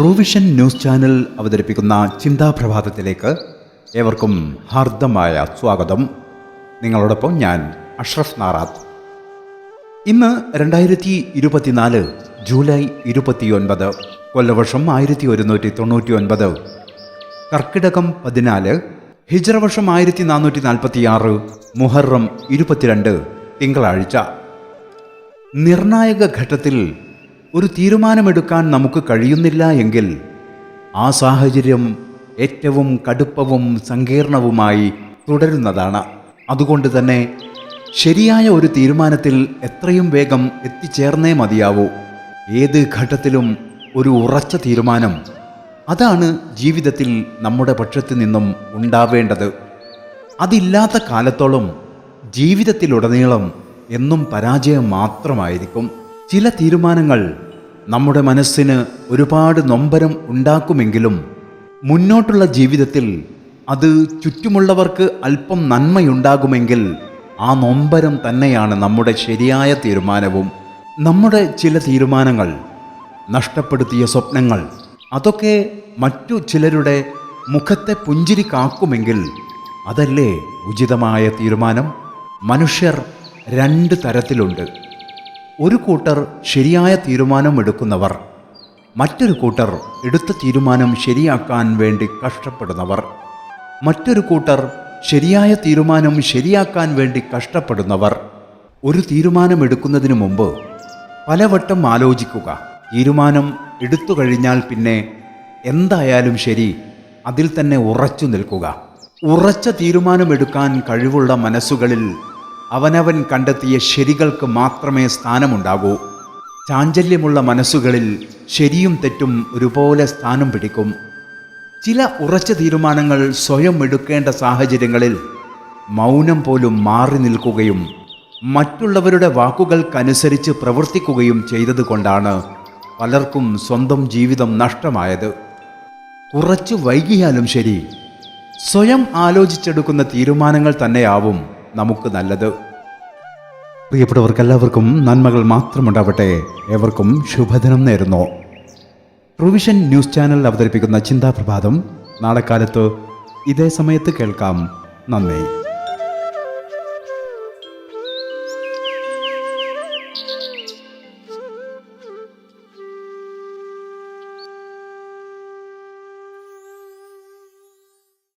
റൂവിഷൻ news channel അവതരിപ്പിക്കുന്ന ചിന്താപ്രഭാതത്തിലേക്ക് ഏവർക്കും ഹാർദമായ സ്വാഗതം. നിങ്ങളോടൊപ്പം ഞാൻ അഷ്റഫ് നാറാത്ത്. ഇന്ന് രണ്ടായിരത്തി ഇരുപത്തിനാല് ജൂലൈ ഇരുപത്തിയൊൻപത് കൊല്ലവർഷം ആയിരത്തി ഒരുന്നൂറ്റി തൊണ്ണൂറ്റി ഒൻപത് കർക്കിടകം പതിനാല് ഹിജ്ര വർഷം ആയിരത്തി നാനൂറ്റി നാൽപ്പത്തി ആറ് മുഹറം ഇരുപത്തിരണ്ട് തിങ്കളാഴ്ച. നിർണായക ഘട്ടത്തിൽ ഒരു തീരുമാനമെടുക്കാൻ നമുക്ക് കഴിയുന്നില്ല എങ്കിൽ ആ സാഹചര്യം ഏറ്റവും കടുപ്പവും സങ്കീർണവുമായി തുടരുന്നതാണ്. അതുകൊണ്ട് തന്നെ ശരിയായ ഒരു തീരുമാനത്തിൽ എത്രയും വേഗം എത്തിച്ചേർന്നേ മതിയാവൂ. ഏത് ഘട്ടത്തിലും ഒരു ഉറച്ച തീരുമാനം അതാണ് ജീവിതത്തിൽ നമ്മുടെ പക്ഷത്തു നിന്നും ഉണ്ടാവേണ്ടത്. അതില്ലാത്ത കാലത്തോളം ജീവിതത്തിലുടനീളം എന്നും പരാജയം മാത്രമായിരിക്കും. ചില തീരുമാനങ്ങൾ നമ്മുടെ മനസ്സിന് ഒരുപാട് നൊമ്പരം ഉണ്ടാക്കുമെങ്കിലും മുന്നോട്ടുള്ള ജീവിതത്തിൽ അത് ചുറ്റുമുള്ളവർക്ക് അല്പം നന്മയുണ്ടാകുമെങ്കിൽ ആ നൊമ്പരം തന്നെയാണ് നമ്മുടെ ശരിയായ തീരുമാനവും. നമ്മുടെ ചില തീരുമാനങ്ങൾ നഷ്ടപ്പെടുത്തിയ സ്വപ്നങ്ങൾ അതൊക്കെ മറ്റു ചിലരുടെ മുഖത്തെ പുഞ്ചിരി കാക്കുമെങ്കിൽ അതല്ലേ ഉചിതമായ തീരുമാനം? മനുഷ്യർ രണ്ട് തരത്തിലുണ്ട്. ഒരു കൂട്ടർ ശരിയായ തീരുമാനം എടുക്കുന്നവർ മറ്റൊരു കൂട്ടർ എടുത്ത തീരുമാനം ശരിയാക്കാൻ വേണ്ടി കഷ്ടപ്പെടുന്നവർ മറ്റൊരു കൂട്ടർ ശരിയായ തീരുമാനം ശരിയാക്കാൻ വേണ്ടി കഷ്ടപ്പെടുന്നവർ. ഒരു തീരുമാനം എടുക്കുന്നതിന് മുമ്പ് പലവട്ടം ആലോചിക്കുക. തീരുമാനം എടുത്തു കഴിഞ്ഞാൽ പിന്നെ എന്തായാലും ശരി അതിൽ തന്നെ ഉറച്ചു നിൽക്കുക. ഉറച്ച തീരുമാനമെടുക്കാൻ കഴിവുള്ള മനസ്സുകളിൽ അവനവൻ കണ്ടെത്തിയ ശരികൾക്ക് മാത്രമേ സ്ഥാനമുണ്ടാകൂ. ചാഞ്ചല്യമുള്ള മനസ്സുകളിൽ ശരിയും തെറ്റും ഒരുപോലെ സ്ഥാനം പിടിക്കും. ചില ഉറച്ച തീരുമാനങ്ങൾ സ്വയം എടുക്കേണ്ട സാഹചര്യങ്ങളിൽ മൗനം പോലും മാറി നിൽക്കുകയും മറ്റുള്ളവരുടെ വാക്കുകൾക്കനുസരിച്ച് പ്രവർത്തിക്കുകയും ചെയ്തതുകൊണ്ടാണ് പലർക്കും സ്വന്തം ജീവിതം നഷ്ടമായത്. കുറച്ച് വൈകിയാലും ശരി സ്വയം ആലോചിച്ചെടുക്കുന്ന തീരുമാനങ്ങൾ തന്നെയാവും നമുക്ക് നല്ലത്. പ്രിയപ്പെട്ടവർക്കെല്ലാവർക്കും നന്മകൾ മാത്രമുണ്ടാവട്ടെ. ഏവർക്കും ശുഭദിനം നേരുന്നു. പ്രൊവിഷൻ ന്യൂസ് ചാനൽ അവതരിപ്പിക്കുന്ന ചിന്താപ്രഭാതം നാളെ കാലത്ത് ഇതേ സമയത്ത് കേൾക്കാം. നന്ദി.